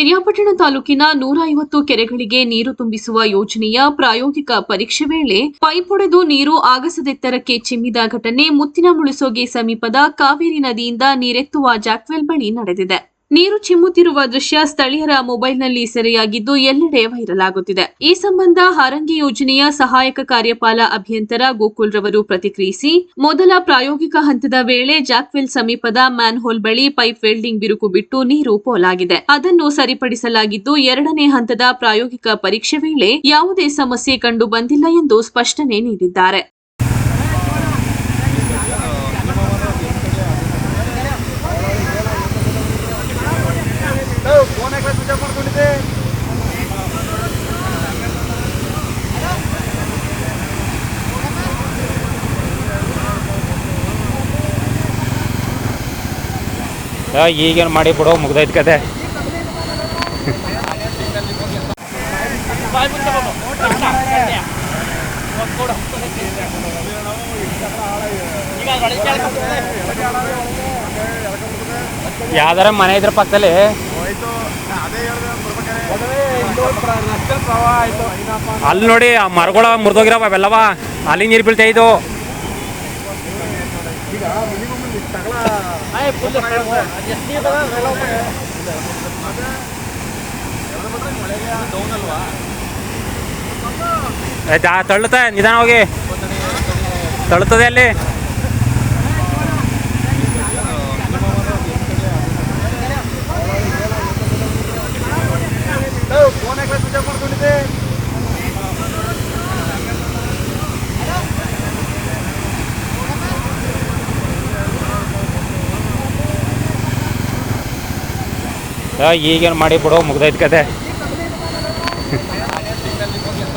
ಪಿರಿಯಾಪಟ್ಟಣ ತಾಲೂಕಿನ ನೂರ ಐವತ್ತು ಕೆರೆಗಳಿಗೆ ನೀರು ತುಂಬಿಸುವ ಯೋಜನೆಯ ಪ್ರಾಯೋಗಿಕ ಪರೀಕ್ಷೆ ವೇಳೆ ಪೈಪ್ ಒಡೆದು ನೀರು ಆಗಸದೆತ್ತರಕ್ಕೆ ಚಿಮ್ಮಿದ ಘಟನೆ ಮುತ್ತಿನ ಮುಳುಸೋಗೆ ಸಮೀಪದ ಕಾವೇರಿ ನದಿಯಿಂದ ನೀರೆತ್ತುವ ಜಾಕ್ವೆಲ್ ಬಳಿ ನಡೆದಿದೆ. ನೀರು ಚಿಮ್ಮುತ್ತಿರುವ ದೃಶ್ಯ ಸ್ಥಳೀಯರ ಮೊಬೈಲ್ನಲ್ಲಿ ಸೆರೆಯಾಗಿದ್ದು ಎಲ್ಲೆಡೆ ವೈರಲ್ ಆಗುತ್ತಿದೆ. ಈ ಸಂಬಂಧ ಹಾರಂಗಿ ಯೋಜನೆಯ ಸಹಾಯಕ ಕಾರ್ಯಪಾಲ ಅಭಿಯಂತರ ಗೋಕುಲ್ ರವರು ಪ್ರತಿಕ್ರಿಯಿಸಿ, ಮೊದಲ ಪ್ರಾಯೋಗಿಕ ಹಂತದ ವೇಳೆ ಜಾಕ್ವೆಲ್ ಸಮೀಪದ ಮ್ಯಾನ್ಹೋಲ್ ಬಳಿ ಪೈಪ್ ವೆಲ್ಡಿಂಗ್ ಬಿರುಕು ಬಿಟ್ಟು ನೀರು ಪೋಲಾಗಿದೆ. ಅದನ್ನು ಸರಿಪಡಿಸಲಾಗಿದ್ದು, ಎರಡನೇ ಹಂತದ ಪ್ರಾಯೋಗಿಕ ಪರೀಕ್ಷೆ ವೇಳೆ ಯಾವುದೇ ಸಮಸ್ಯೆ ಕಂಡು ಬಂದಿಲ್ಲ ಎಂದು ಸ್ಪಷ್ಟನೆ ನೀಡಿದ್ದಾರೆ. ಈಗೇನು ಮಾಡಿ ಬಿಡೋ, ಮುಗ್ದೈತ್ ಕತೆ. ಯಾವ್ದಾರ ಮನೆ ಇದ್ರ ಪಕ್ಕದಲ್ಲಿ? ಅಲ್ಲಿ ನೋಡಿ, ಆ ಮರಗಳ ಮುರಿದೋಗಿರವ ಅವೆಲ್ಲವ. ಅಲ್ಲಿ ನೀರು ಬೀಳ್ತಾ ಇದ್ದು. ಈಗ ಮಿನಿಮಮ್ ತಗಳ. ತಳ್ಳುತ್ತೆ ನಿಧಾನವಾಗಿ ತಳ್ಳುತ್ತದೆ ಅಲ್ಲಿ. ಈಗೇನು ಮಾಡಿ ಬಿಡೋ ಮುಗ್ದೈತ್ ಕತೆ.